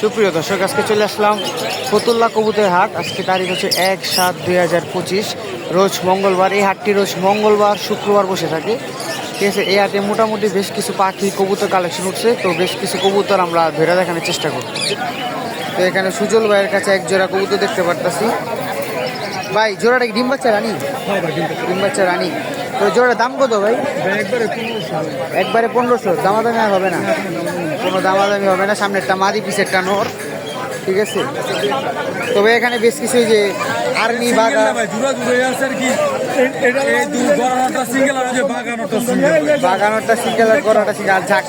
সুপ্রিয় দর্শক আজকে চলে আসলাম ফতুল্লা কবুতের হাট। আজকে তারিখ হচ্ছে এক সাত দুই হাজার পঁচিশ। রোজ মঙ্গলবার এই হাটটি রোজ মঙ্গলবার শুক্রবার বসে থাকে। ঠিক আছে এই হাটে মোটামুটি বেশ কিছু পাখি কবুতর কালেকশন উঠছে। তো বেশ কিছু কবুতর আমরা ধরে দেখানোর চেষ্টা করছি তো এখানে সুজল ভাইয়ের কাছে এক জোড়া কবুতর দেখতে পারতাছি। ভাই জোড়াটা ডিম বাচ্চা রানি? ডিম বাচ্চা রানি। তো জোড়াটার দাম কত ভাই? একবারে পনেরোশো। দামাদামি আর হবে না? কোনো দামাদামি হবে না সামনে একটা মাদি পিসেরটা নোর ঠিক আছে? তবে এখানে বেশ কিছু যে আর্মি বাগা বাগানোরটা সিঙ্গেল আর করাটা সিঙ্গেল ঝাঁক।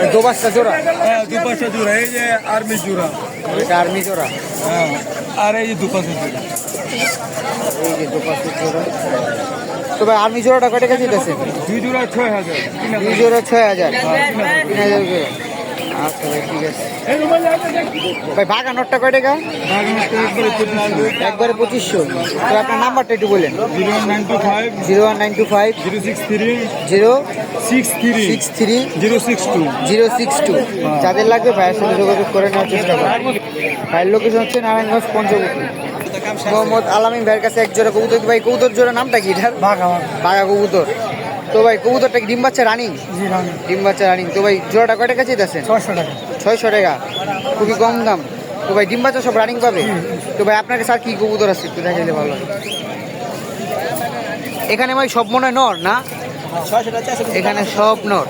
ওই দোবাসটা জোড়া? এটা আর্মি জোড়া আর এই যে দুপাশে জোড়া। এই যে তবে আর্মি জোড়াটা কয় টাকা দিতেছে? দুই জোড়া ছয় হাজার। দুই জোড়া ছয় হাজার। তিন হাজার করে। আচ্ছা ভাই ঠিক আছে। ভাই কয় টাকা একবারে পঁচিশশো। তো আপনার নাম্বারটা একটু বলেন। Zero nine two five. Zero one nine two five. Zero six three. Zero six three. Six three. Zero six two. Zero six two. যাদের লাগবে ভাইয়ের সাথে যোগাযোগ করে নেওয়ার চেষ্টা করুন। ভাইয়ের লোকেশন হচ্ছে নারায়ণগঞ্জ পঞ্চবতী মোহাম্মদ আলামিন ভাইয়ের কাছে এক জোড়া কবুতর। ভাই কবুতর জোড়া নামটা কি এটার? বাঘা কবুতর। তো ভাই কবুতরটা কি ডিম বাচ্চা রানিং? ডিম বাচ্চা রানিং। তো ভাই জোড়াটা কয় টাকা চাইতেছেন? ছশো টাকা। ছয়শো টাকা। খুবই কম দাম। তো ভাই ডিম বাচ্চা সব রানিং পাবে? তো ভাই আপনার কাছে আর কি কবুতর আছে? একটু দেখাইলে ভালো এখানে ভাই সব মনে হয় নর না? এখানে সব নর।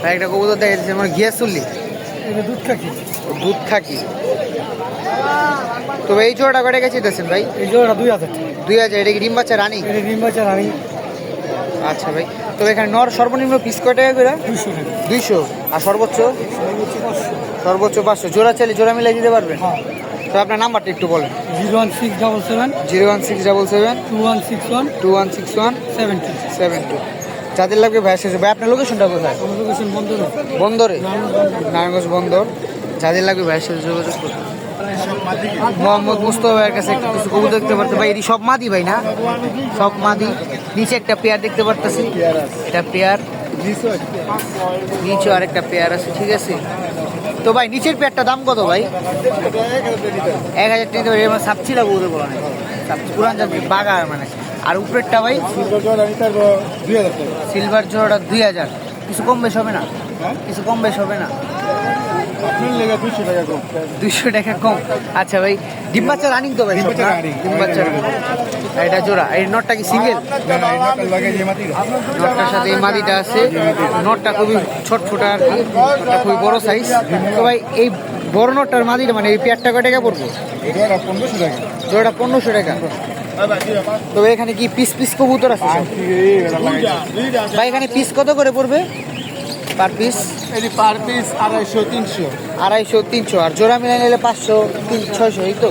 ভাই একটা কবুতর দেখা যাচ্ছে আমার ঘিয়া চল্লি। দুধ কাকি দুধ খাকি। তো ভাই এই জোড়াটা কয় গেছে চাইতেছেন ভাই? এই জোড়া দুই হাজার দুই হাজার এটা কি ডিম বাচ্চা রানিং? ডিম বাচ্চা রানি। আচ্ছা ভাই তো এখানে নর সর্বনিম্ন পিস কয় টাকা করে দুইশো আর সর্বোচ্চ? সর্বোচ্চ পাঁচশো। জোড়া চাইলে জোড়া মিলাই দিতে পারবেন? হ্যাঁ। তো আপনার নাম্বারটা একটু বলেন। Zero one six double seven. Zero one six double seven. Two one six one. Two one six one. Seven two. Seven two. যাদের লাগবে ভাই শেষে ভাই আপনার লোকেশনটা কোথায়? লোকেশন বন্ধ রয়েছে বন্দরে? নারায়ণগঞ্জ বন্দর। যাদের লাগবে ভাইয়ের সাথে যোগাযোগ করুন। মোহাম্মদ মুস্তফা ভাইয়ের কাছে একটু কিছু কবুতর দেখতে পারতে ভাই এটি সব মাদি ভাই না? সব মাদি। নিচে একটা পেয়ার দেখতে পারতেছি। এটা পেয়ার। নিচে আরেকটা পেয়ার আছে, ঠিক আছে? তো ভাই, নিচের পেয়ারটা দাম কত ভাই? এক হাজার টাকা মানে সাপচিলা কবুতর বলা পুরান জাতি বাগা মানে। আর উপরেরটা ভাই? সিলভার জোড়াটা দুই হাজার। কিছু কম বেশ হবে না? কিছু কম বেশ হবে না? দুইশো টাকা কম। আচ্ছা ভাই ডিম বাচ্চা রানিং তো ভাই ডিম বাচ্চা এটা জোড়া এই নটটা কি সিঙ্গেল নটটার সাথে এই মাদিটা আছে। নটটা খুবই ছটফুটা আর কি নটটা খুবই বড় সাইজ তো ভাই এই বড় নটটার মাদিটা মানে এই পেয়ারটা কয় টাকা পড়ব? জোড়াটা পনেরোশো টাকা। তো এখানে কি পিস পিস কবুতর আছে ভাই এখানে পিস কত করে পড়বে? Per piece? এটি পার পিস আড়াইশো তিনশো। আড়াইশো তিনশো। আর জোড়া মিলাই নিলে পাঁচশো তিন ছয়শো এই তো?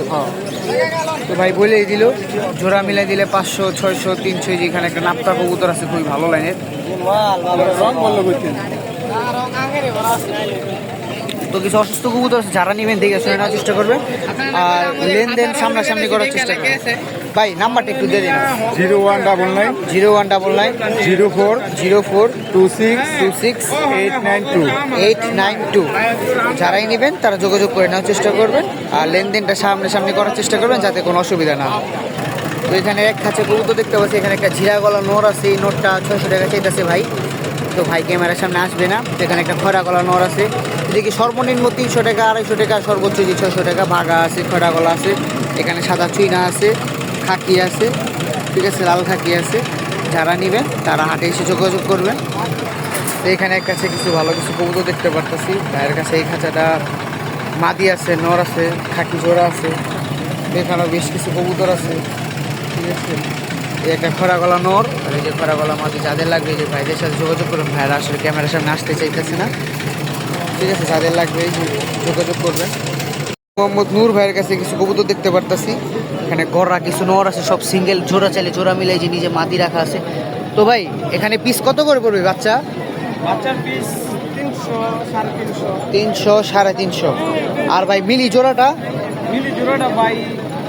তো ভাই বলেই দিল জোড়া মিলাই দিলে পাঁচশো ছয়শো তিনশো যেখানে একটা নাপ্তা কবুতর আছে খুবই ভালো লাইনের। তো কিছু অসুস্থ কবুতর আছে? যারা নেবেন দেখে শুনে নেওয়ার চেষ্টা করবে। আর লেনদেন সামনাসামনি করার চেষ্টা করবে। ভাই নাম্বারটা একটু দিয়ে দিন। Zero one double nine. Zero one double nine. Zero four. Zero four. Two six. Two six. Eight nine two. Eight nine two. যারাই নেবেন তারা যোগাযোগ করে নেওয়ার চেষ্টা করবেন আর লেনদেনটা সামনে সামনে করার চেষ্টা করবেন যাতে কোনো অসুবিধা না হয়। তো এখানে এক খাঁচে কবুতর দেখতে পাচ্ছি এখানে একটা জিরা গলা নোর আছে এই নোটটা ছয়শো টাকা চাইতেছে ভাই। তো ভাই ক্যামেরার সামনে আসবে না এখানে একটা খরা গলা নোর আছে। এদিকে সর্বনিম্ন তিনশো টাকা আড়াইশো টাকা সর্বোচ্চ যে ছয়শো টাকা ভাগা আছে খরা গলা আছে। এখানে সাদা চুইনা আছে। খাকি আছে। ঠিক আছে, লাল খাকি আছে। যারা নেবেন, তারা হাটে এসে যোগাযোগ করবেন। তো এখানে এক কাছে কিছু ভালো কিছু কবুতর দেখতে পারতেছি। ভাইয়ের কাছে এই খাঁচাটা মাদি আছে, নর আছে, খাকি জোড়া আছে। এখানেও বেশ কিছু কবুতর আছে। ঠিক আছে? একটা খরা গলা নর আর এই যে খরা গলা মাদি, যাদের লাগবে যে ভাইদের সাথে যোগাযোগ করুন ভাইরা আসলে ক্যামেরার সামনে আসতে চাইতেছে না। ঠিক আছে, যাদের লাগবে যোগাযোগ করবেন। মোহাম্মদ নূর ভাইয়ের কাছে কিছু কবুতর দেখতে পারতাছি। এখানে গররা কিছু নর আছে সব সিঙ্গেল জোড়া চাইলে জোড়া মিলাই যে নিজে মাদি রাখা আছে। তো ভাই এখানে পিস কত করে পড়বে বাচ্চা? বাচ্চার পিস তিনশো সাড়ে তিনশো। আর ভাই মিলি জোড়াটা? মিলি জোড়াটা ভাই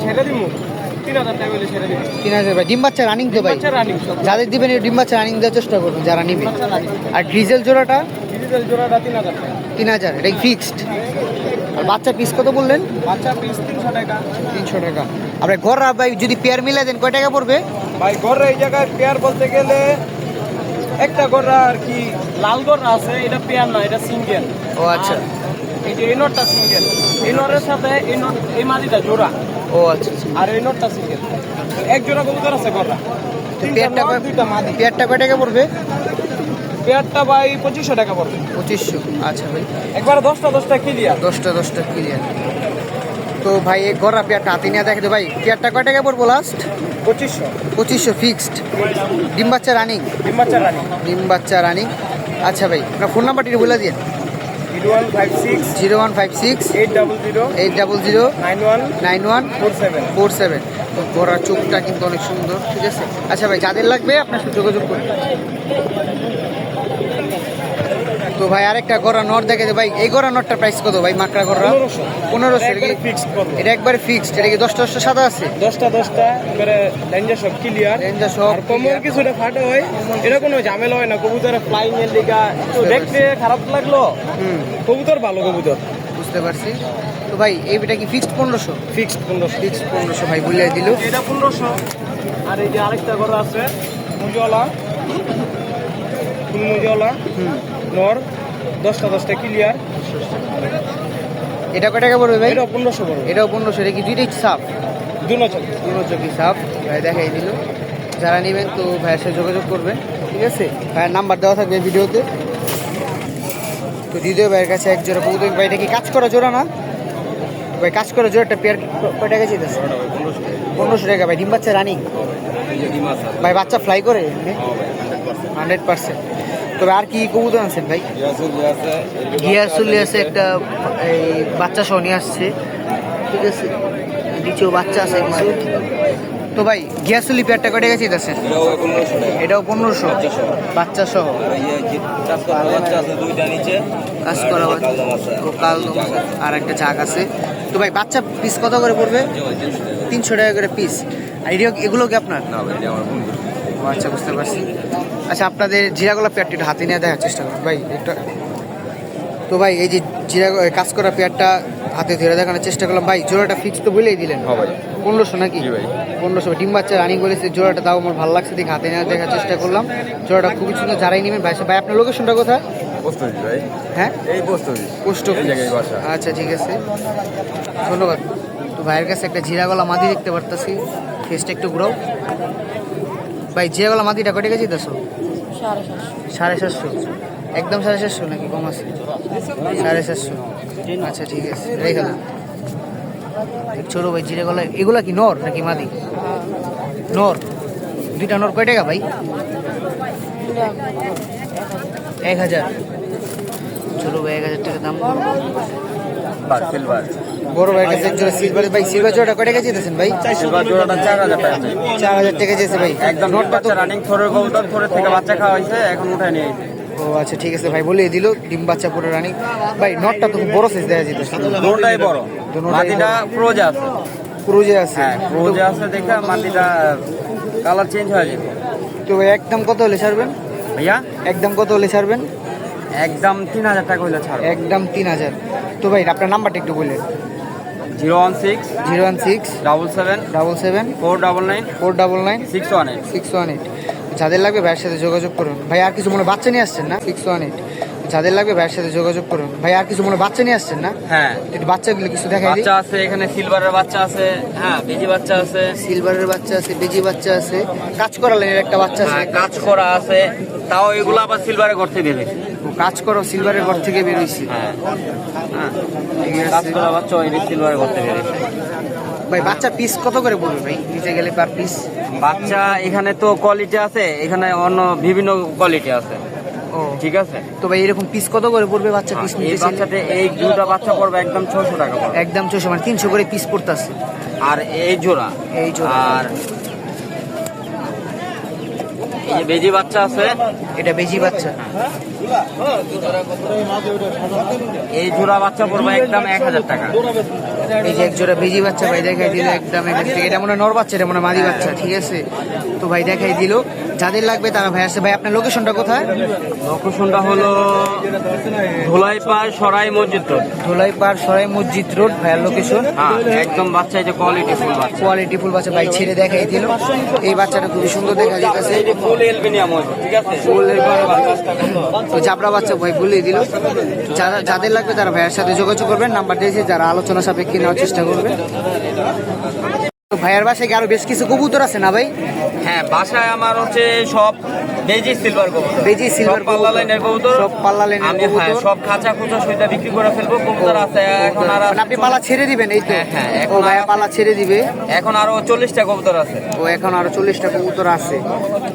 ছেড়ে দিব তিন হাজার ভাই ডিম বাচ্চা রানিং তো ভাই? যাদের দিবেন এই ডিম বাচ্চা রানিং দেওয়ার চেষ্টা করবেন যারা নিবে। আর ডিজেল জোড়াটা? তিন হাজার টাকা। তিন হাজার এটা ফিক্সড আর বাচ্চা পিস কত বললেন? বাচ্চা পিস তিনশো টাকা। তিনশো টাকা। আপনার ঘর ভাই যদি পেয়ার মিলাই দেন কয় টাকা পড়বে? ভাই গররা এই জায়গায় পেয়ার বলতে গেলে একটা গররা আর কি লাল গররা আছে এটা পেয়ার না এটা সিঙ্গেল ও আচ্ছা। এই যে এই নটটা সিঙ্গেল এই নটের সাথে এই নট এই মাদিটা জোড়া। ও আচ্ছা আচ্ছা। আর এই নটটা সিঙ্গেল এক জোড়া কবুতর আছে গররা তো পেয়ারটা কয় মাদি। পেয়ারটা কয় টাকা পড়বে? পেয়ারটা ভাই পঁচিশশো টাকা পড়বে পঁচিশশো আচ্ছা ভাই। একবার দশটা দশটা ক্লিয়ার। দশটা দশটা ক্লিয়ার। তো ভাই এই গড়া পেয়ারটা হাতে নিয়ে দেখে ভাই পেয়ারটা কয় টাকা পড়ব লাস্ট পঁচিশশো। পঁচিশশো ফিক্সড ডিম বাচ্চা রানিং ডিম বাচ্চা রানি ডিম বাচ্চা রানিং আচ্ছা ভাই আপনার ফোন নাম্বারটি বলে দিন zero one five six zero one five six eight double zero eight double zero nine one nine one four seven. Four seven. তো গড়া চোখটা কিন্তু অনেক সুন্দর ঠিক আছে? আচ্ছা ভাই যাদের লাগবে আপনার সাথে যোগাযোগ করুন। তো ভাই আরেকটা গড়া নট দেখে দে ভাই এই গড়া নটটার প্রাইস কত ভাই মাকড়া গড়া? পনেরোশো। এটা একবারে ফিক্সড এটা কি দশটা দশটা সাদা আছে? দশটা দশটা এবারে লেঞ্জা সব ক্লিয়ার রেঞ্জার সব আর কিছুটা ফাটে হয় এটা কোনো ঝামেলা হয় না কবুতরের ফ্লাইং এর একটু দেখতে খারাপ লাগল? হুম। কবুতর ভালো কবুতর। বুঝতে পারছি। তো ভাই এইটা কি ফিক্সড পনেরোশো? ফিক্সড পনেরোশো। ফিক্সড পনেরোশো ভাই বলে দিল। এটা পনেরোশো। আর এই যে আরেকটা ঘর আছে মুজওয়ালা। ফুল মুজওয়ালা। হুম। নর দশটা দশটা ক্লিয়ার এটা কয় টাকা পড়বে ভাই? এটা পনেরোশো বড় এটাও পনেরোশো এটা কি দুইটাই সাফ দু নচল দুটো চোখই সাফ ভাই দেখাই দিল। যারা নেবেন তো ভাইয়ের সাথে যোগাযোগ করবেন ঠিক আছে? ভাইয়ের নাম্বার দেওয়া থাকবে ভিডিওতে। তো দ্বিতীয় ভাইয়ের কাছে এক জোড়া কবুতর। ভাই এটা কি কাজ করা জোড়া না? ভাই কাজ করা একটা পেয়ার কয় টাকা চাইতেছে? পনেরোশো টাকা। ভাই ডিম বাচ্চা রানিং? ভাই বাচ্চা ফ্লাই করে? হান্ড্রেড পার্সেন্ট তবে আর কি কবুতর আনছেন ভাই? গিয়াসুলি আছে একটা, এই বাচ্চা সহ নিয়ে আসছে। ঠিক আছে, দ্বিতীয় বাচ্চা আছে তো ভাই, গিয়াসুলি পেয়ারটা কটে গেছে আছে? এটাও পনেরোশো। বাচ্চা সহ। কাজ করা কাল আর একটা চাক আছে। তো ভাই, বাচ্চা পিস কত করে পড়বে? তিনশো টাকা করে পিস আর এগুলো কি আপনার? আচ্ছা বুঝতে পারছি। আচ্ছা আপনাদের জিরাগোলা পেয়ারটি একটু হাতে নিয়ে দেখার চেষ্টা করুন। ভাই একটা তো ভাই এই যে জিরা কাজ করা পেয়ারটা হাতে ধরে দেখানোর চেষ্টা করলাম। ভাই জোড়াটা ফিক্স তো বলেই দিলেন। পনেরোশো নাকি? পনেরোশো। ডিম বাচ্চা রানিং বলেছে জোড়াটা তাও আমার ভালো লাগছে দেখে হাতে নিয়ে দেখার চেষ্টা করলাম। জোড়াটা খুবই সুন্দর যারাই নেবেন ভাই ভাই আপনার লোকেশনটা কোথায়? হ্যাঁ? এই পোস্ট। আচ্ছা ঠিক আছে। ধন্যবাদ। তো ভাইয়ের কাছে একটা জিরাগলা মাদি দেখতে পারতাছি। ফেসটা একটু ঘুরাও। ভাই জিরাগলা মাদিটা কটে গেছি দাসো সাড়ে সাতশো। একদম সাড়ে সাতশো নাকি কম আছে? সাড়ে সাতশো। আচ্ছা ঠিক আছে রেখে দাও। ছোট ভাই জিরাগলা এগুলা কি নর নাকি মাদি? নর। দুইটা নর কয় টাকা ভাই? এক হাজার। ছোট ভাই এক হাজার টাকা দাম। সিলভার বড় ভাইয়ের কাছে একজোড়া সিলভার ভাই সিলভার জোড়া কয় টাকা চেয়েছেন ভাই? সিলভার জোড়াটা চার হাজার টাকা। চার হাজার টাকা চেয়েছে ভাই। একদম নোটটা তো রানিং থরের কবুতর থরের থেকে বাচ্চা খাওয়া হয়েছে এখন উঠায় নিয়ে ও আচ্ছা ঠিক আছে ভাই বলে দিল ডিম বাচ্চা পুরো রানিং ভাই নটটা তো বড় সাইজ দেওয়া যেত। দুটোটাই বড়। মাটিটা প্রোজা আছে। ক্রুজে আছে। হ্যাঁ প্রোজা আছে দেখে মাটিটা কালার চেঞ্জ হয়ে যেত। তো একদম কত হলে ছাড়বেন? ভাইয়া? একদম কত হলে ছাড়বেন? একদম তিন হাজার টাকা হইলে ছাড় একদম তিন হাজার। তো ভাই আপনার নাম্বারটা একটু বললেন। Zero one six zero one six double seven double seven four double nine four double nine six one eight six one eight যাদের লাগবে ভাইয়ের সাথে যোগাযোগ করুন। ভাই আর কিছু মনে বাচ্চা নিয়ে আসছেন না? সিক্স ওয়ান এইট যাদের লাগবে ভাইয়ের সাথে যোগাযোগ করুন। ভাই আর কিছু মনে বাচ্চা নিয়ে আসছেন না? হ্যাঁ। একটু বাচ্চাগুলো কিছু দিই। বাচ্চা আছে এখানে সিলভারের বাচ্চা আছে হ্যাঁ বেজি বাচ্চা আছে। সিলভারের বাচ্চা আছে বেজি বাচ্চা আছে। কাজ করা লাইনের একটা বাচ্চা হ্যাঁ, আছে কাজ করা আছে। তাও এগুলো আবার সিলভারে করতে দিবে ও কাজ করো সিলভারের ঘর থেকে বেরোইছি হ্যাঁ। হ্যাঁ। কাজ করা বাচ্চা ওই সিলভারে করতে ভাই বাচ্চা পিস কত করে পড়বে ভাই? নিচে গেলে পার পিস বাচ্চা এখানে তো কোয়ালিটি আছে এখানে অন্য বিভিন্ন কোয়ালিটি আছে। ও। ঠিক আছে? তো ভাই এরকম পিস কত করে পড়বে বাচ্চা পিস এই নিতে? বাচ্চাতে এই দুটা বাচ্চা পড়বে একদম ছশো টাকা একদম ছশো মানে তিনশো করে পিস পড়তেছে। আর এই জোড়া। এই জোড়া। আর এই যে বেজি বাচ্চা আছে। এটা বেজি বাচ্চা। এই জোড়া বাচ্চা পড়বে একদম এক হাজার টাকা। এই যে এক জোড়া বেজি বাচ্চা ভাই দেখাই দিল একদম এক এটা মনে নর বাচ্চা এটা মনে হয় মাদি বাচ্চা ঠিক আছে? তো ভাই দেখাই দিল। যাদের লাগবে তারা ভাই আসছে। ভাই আপনার লোকেশনটা কোথায়? লোকেশনটা হলো ধুলাইপাড় সরাই মসজিদ রোড। ধোলাইপাড় সরাই মসজিদ রোড ভাইয়ার লোকেশন হ্যাঁ একদম বাচ্চা যে কোয়ালিটি ফুল বাচ্চা। কোয়ালিটি ফুল বাচ্চা ভাই ছেড়ে দেখাই দিল। এই বাচ্চাটা খুবই সুন্দর দেখা যাইতেছে। এই যে ফুল এলবিনিয়াম ঠিক আছে? তো জাবরা বাচ্চা ভাই বলেই দিল। যারা যাদের লাগবে তারা ভাইয়ের সাথে যোগাযোগ করবেন নাম্বার দিয়েছি যারা আলোচনা সাপেক্ষে নেওয়ার চেষ্টা করবেন তো ভাইয়ার বাসায় আরও বেশ কিছু কবুতর আছে না ভাই? হ্যাঁ বাসায় আমার হচ্ছে সব বেজি সিলভার কবুতর। বেজি সব পাল্লা লাইনের কবুতর। সব পাল্লা লাইনের হ্যাঁ কবুতর। সব খাঁচা খুচা সুইটা বিক্রি করে ফেলব। কবুতর আছে এখন আর মানে আপনি পালা ছেড়ে দিবেন এই তো? হ্যাঁ, হ্যাঁ, ও ভাইয়া পালা ছেড়ে দিবে? এখন আরও চল্লিশটা কবুতর আছে। ও এখন আরও চল্লিশটা কবুতর আছে।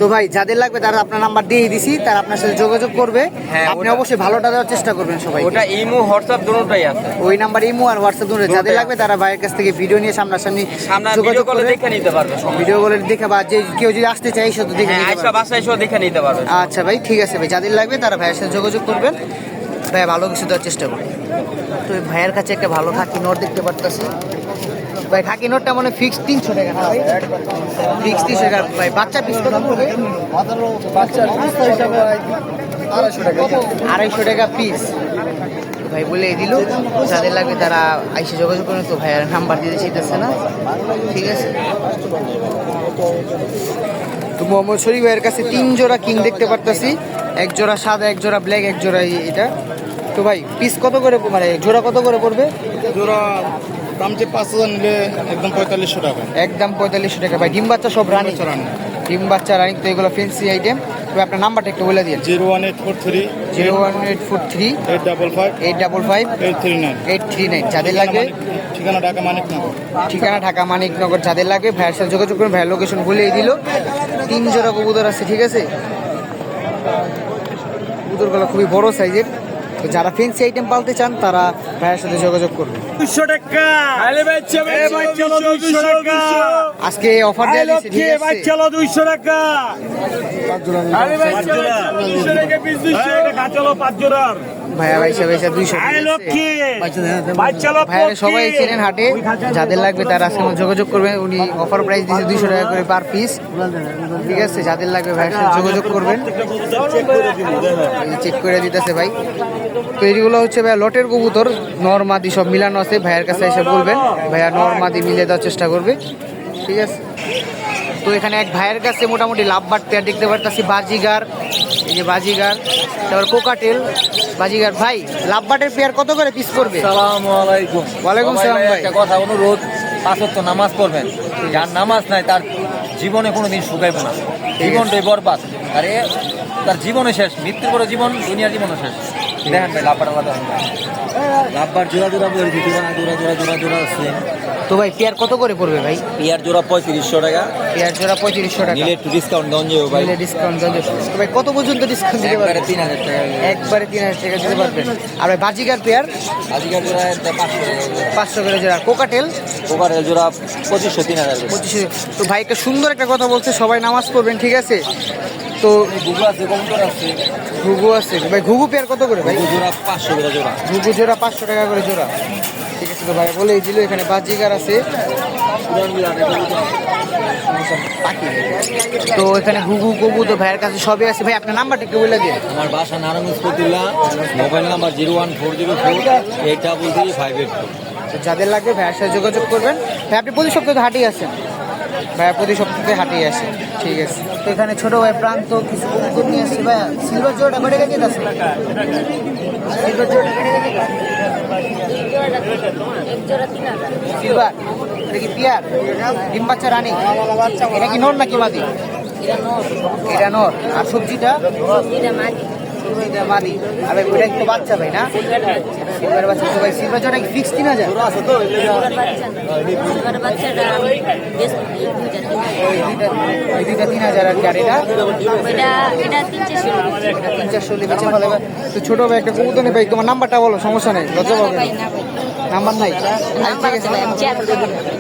তো ভাই যাদের লাগবে তারা আপনার নাম্বার দিয়ে দিছি তারা আপনার সাথে যোগাযোগ করবে। হ্যাঁ, আপনি অবশ্যই ভালোটা দেওয়ার চেষ্টা করবেন সবাই ওটা ইমো হোয়াটসঅ্যাপ দুটোটাই আছে। ওই নাম্বার ইমো আর হোয়াটসঅ্যাপ ধরে যাদের লাগবে তারা ভাইয়ের কাছ থেকে ভিডিও নিয়ে সামনাসামনি সামনে যোগাযোগ করে দেখে নিতে পারবে ভিডিও কলে দেখে বা যে কেউ যদি আসতে চাই শুধু দেখে নিতে পারবে। বাসায় এসেও দেখে নিতে পারবে। আচ্ছা ভাই, ঠিক আছে ভাই, যাদের লাগবে তারা ভাইয়ের সাথে যোগাযোগ করবেন। ভাই ভালো কিছু দেওয়ার চেষ্টা করবেন। তো ভাইয়ের কাছে একটা ভালো খাকি নোট দেখতে পারতেছি। ভাই, খাকি নোটটা মানে ফিক্স তিনশো টাকা ভাই? ফিক্স তিনশো টাকা। ভাই, বাচ্চা পিস কত পড়বে? আড়াইশো টাকা পিস ভাই বলে দিল, যাদের লাগবে তারা আইসে যোগাযোগ করেন। তো ভাইয়ের নাম্বার দিতে চাইতেছে না। ঠিক আছে? তো মোহাম্মদ শরীফ ভাইয়ের কাছে তিন জোড়া কিং দেখতে পারতাছি। এক জোড়া সাদা এক জোড়া ব্ল্যাক এক জোড়া এটা। তো ভাই পিস কত করে মানে জোড়া কত করে পড়বে? জোড়া দাম যে পাঁচ হাজার নিলে একদম পঁয়তাল্লিশশো টাকা একদম পঁয়তাল্লিশশো টাকা। ভাই ডিম বাচ্চা সব রানি। ডিম বাচ্চা রানি। তো এগুলো ফেন্সি আইটেম তো আপনার নাম্বারটা একটু বলে দিন zero one eight four three. Zero one eight four three. Eight double five. Eight double five. Eight three nine. Eight three nine. যাদের লাগবে ঠিকানা ঢাকা মানিক নগর ঠিকানা ঢাকা মানিকনগর। যাদের লাগবে ভাইয়ের সাথে যোগাযোগ করুন। ভাইয়ের লোকেশন বলেই দিল। তিন জোড়া কবুতর আছে ঠিক আছে? কবুতরগুলো খুবই বড় সাইজের। তো যারা ফেন্সি আইটেম পালতে চান তারা ভাইয়ের সাথে যোগাযোগ করবে দুশো টাকা। আরে ভাই চলো আজকে অফার দেওয়া ঠিক আছে? চলো দুইশো টাকা। পাঁচ জোড়ার ভাইয়া ভাই সাহেব দুইশো ভাইয়ারা সবাই চেনেন হাটে যাদের লাগবে তারা আজকে যোগাযোগ করবে। উনি অফার প্রাইস দিয়েছে দুইশো টাকা করে পার পিস ঠিক আছে যাদের লাগবে ভাইয়ের সাথে যোগাযোগ করবেন। চেক করে দিতেছে ভাই। তো এইগুলো হচ্ছে ভাইয়া লটের কবুতর নর মাদি সব মিলানো আছে ভাইয়ের কাছে এসে বলবেন। ভাইয়া নর মাদি মিলে দেওয়ার চেষ্টা করবে। ঠিক আছে? তো এখানে এক ভাইয়ের কাছে মোটামুটি লাভ বাড়তে দেখতে পারতাছি বাজিগার। এই যে বাজিগার তারপর কোকাটেল। বাজিগার ভাই লাভবাটের পেয়ার কত করে পিস করবে সালাম আলাইকুম। ওয়ালাইকুম সালাম ভাই। একটা কথা অনুরোধ পাঁচ ওয়াক্ত নামাজ পড়বেন। যার নামাজ নাই তার জীবনে কোনোদিন শুকাইব না। জীবনটাই বরবাদ। আর তার জীবনে শেষ মৃত্যুর পরে জীবন দুনিয়ার জীবনও শেষ। দেখেন ভাই লাভবার আলাদা লাভবার জোড়া জোড়া বলছি জোড়া জোড়া জোড়া জোড়া জোড়া আছে। তো ভাই পেয়ার কত করে পড়বে ভাই? ইয়ার জোড়া পঁয়ত্রিশশো টাকা। পেয়ার জোড়া পঁয়ত্রিশশো টাকা। নিলে একটু ডিসকাউন্ট দেওয়া যাবে ভাই। নিলে ডিসকাউন্ট দেওয়া যাবে। ভাই কত পর্যন্ত ডিসকাউন্ট দিতে পারবেন? তিন হাজার টাকা। একবারে তিন হাজার টাকা দিতে পারবেন। আর ভাই বাজিগার পেয়ার? আজিকার জোড়া পাঁচশো করে জোড়া। কোকাটেল? কোকারের জোড়া পঁচিশশো তিন হাজার করে। পঁচিশে তো ভাই একটা সুন্দর একটা কথা বলছে সবাই নামাজ পড়বেন ঠিক আছে? তো গুগল আছে কবুতর আছে ঘুঘু আছে ভাই ঘুঘু পেয়ার কত করে ভাই? জোড়া পাঁচশো করে জোড়া। ঘুঘু জোড়া পাঁচশো টাকা করে জোড়া। ঠিক আছে তো ভাই বলেই দিল এখানে বাজিগার আছে। তো এখানে ঘুঘু কবু তো ভাইয়ের কাছে সবই আছে। ভাই আপনার নাম্বারটা একটু বলে দিন। আমার বাসা Narayanganj Fatullah mobile number zero one four zero four eight double three five eight যাদের লাগবে ভাইয়ের সাথে যোগাযোগ করবেন। ভাই আপনি প্রতি সপ্তাহে হাটেই আসেন ভাইয়া প্রতি সপ্তাহে হাটেই আসেন ঠিক আছে। তো এখানে ছোট ভাই প্রান্ত, কিছু কবুতর নিয়ে আসছে। ভাইয়া সিলভার জোড়াটা বেড়ে গেছে আছে? সিলভার এটা কি পিয়ার? ডিম রানী? এটা কি নর নাকি মাদি? এটা নর। আর সবজিটা? এটা মাদি আর ভাই ওটা একটু বাচ্চা ভাই না? সিলভার বাচ্চা তো ভাই সিলভার জোড়া কি ফিক্স তিন হাজার। ওই দুইটা তিন হাজার আর কি আর এটা? তিন চারশো বেচে ফেলে তো ছোট ভাই একটা কবুতর নেই ভাই তোমার নাম্বারটা বলো সমস্যা নেই লজ্জা পাবে নাম্বার নাই? আছে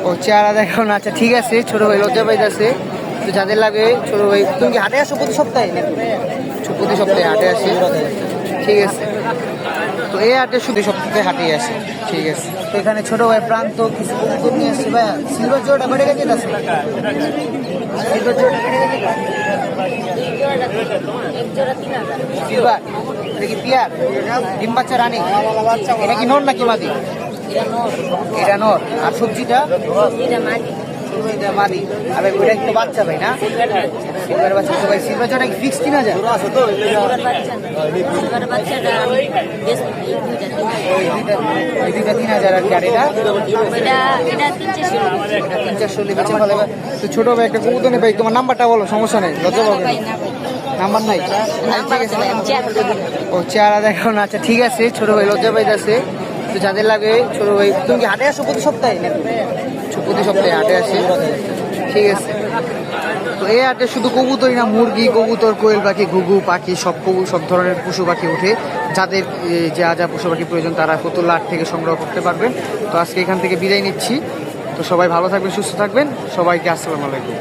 ও চেহারা দেখো না আচ্ছা ঠিক আছে ছোট ভাই লজ্জা পাইতেছে। তো যাদের লাগে ছোট ভাই তুমি কি হাটে আসো প্রতি সপ্তাহে প্রতি সপ্তাহে হাটে আসি। ঠিক আছে। তো এই হাটে শুধু সপ্তাহে হাটেই আসে। ঠিক আছে। তো এখানে ছোট ভাই প্রান্ত, কিছু কবুতর নিয়ে আসছে। ভাই সিলভার বেড়ে গেছে সিলভার এটা কি এটা কি নর নাকি মাদি? এটা নর। আর সবজিটা? আর ভাই বাচ্চা ভাই না? তো ভাই ওই তিন হাজার আর কি তো ছোট ভাই, একটা কবুতর ভাই, তোমার নাম্বারটা বলো, সমস্যা নেই, লজ্জা পাবে নাম্বার নাই? ও, চেহারা দেখো না আচ্ছা ঠিক আছে, ছোট ভাই লজ্জা পাইতেছে। তো যাদের লাগে, ছোট ভাই, তুমি কি হাটে আসো প্রতি সপ্তাহে প্রতি সপ্তাহে হাটে আসে। ঠিক আছে। তো এই হাটে শুধু কবুতরই না, মুরগি, কবুতর, কোয়েল পাখি, ঘুঘু পাখি, সব কবু, সব ধরনের পশু পাখি ওঠে। যাদের যে যা পশু পাখি প্রয়োজন, তারা ফতুল্লা হাট থেকে সংগ্রহ করতে পারবেন। তো আজকে এখান থেকে বিদায় নিচ্ছি। তো সবাই ভালো থাকবেন, সুস্থ থাকবেন। সবাইকে আসসালামু আলাইকুম।